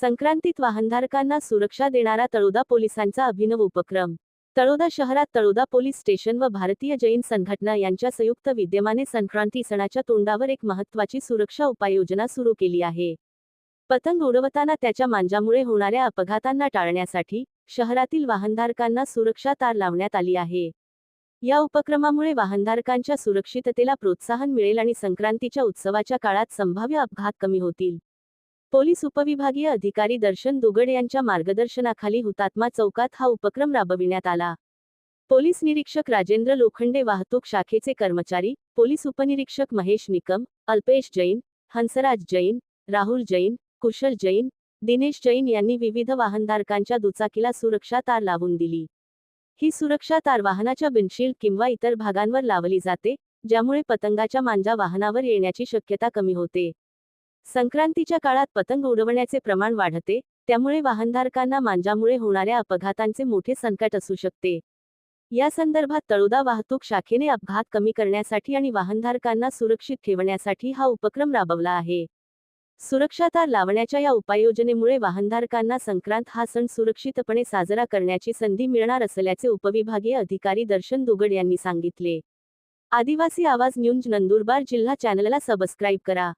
संक्रांतीत वाहनधारकांना सुरक्षा देणारा तळोदा पोलिसांचा अभिनव उपक्रम. तळोदा शहरात तळोदा पोलीस स्टेशन व भारतीय जैन संघटना यांच्या संयुक्त विद्यमाने संक्रांती सणाच्या तोंडावर एक महत्त्वाची सुरक्षा उपाययोजना सुरू केली आहे. पतंग उडवताना त्याच्या मांजामुळे होणाऱ्या अपघातांना टाळण्यासाठी शहरातील वाहनधारकांना सुरक्षा तार लावण्यात आली आहे. या उपक्रमामुळे वाहनधारकांच्या सुरक्षिततेला प्रोत्साहन मिळेल आणि संक्रांतीच्या उत्सवाच्या काळात संभाव्य अपघात कमी होतील. पोलीस उपविभागीय अधिकारी दर्शन दुगड यांच्या मार्गदर्शनाखाली हुतात्मा चौकात हा उपक्रम राबविण्यात आला. पोलीस निरीक्षक राजेंद्र लोखंडे वाहतूक शाखेचे कर्मचारी पोलीस उपनिरीक्षक महेश निकम अल्पेश जैन हंसराज जैन राहुल जैन कुशल जैन दिनेश जैन यांनी विविध वाहनधारकांच्या दुचाकीला सुरक्षा तार लावून दिली. ही सुरक्षा तार वाहनाच्या विंडशील्ड किंवा इतर भागांवर लावली जाते ज्यामुळे पतंगाच्या मांजा वाहनावर येण्याची शक्यता कमी होते. संक्रांतीच्या काळात पतंग उडवण्याचे प्रमाण वाढते त्यामुळे वाहनधारकांना मांजामुळे होणाऱ्या अपघातांचे मोठे संकट असू शकते. या संदर्भात तळोदा वाहतूक शाखेने अपघात कमी करण्यासाठी आणि वाहनधारकांना सुरक्षित ठेवण्यासाठी हा उपक्रम राबवला आहे. सुरक्षातार लावण्याच्या या उपाययोजनेमुळे वाहनधारकांना संक्रांत हा सण सुरक्षितपणे साजरा करण्याची संधी मिळणार असल्याचे उपविभागीय अधिकारी दर्शन दुगड यांनी सांगितले. आदिवासी आवाज न्यूज नंदुरबार जिल्हा चॅनलला सबस्क्राईब करा.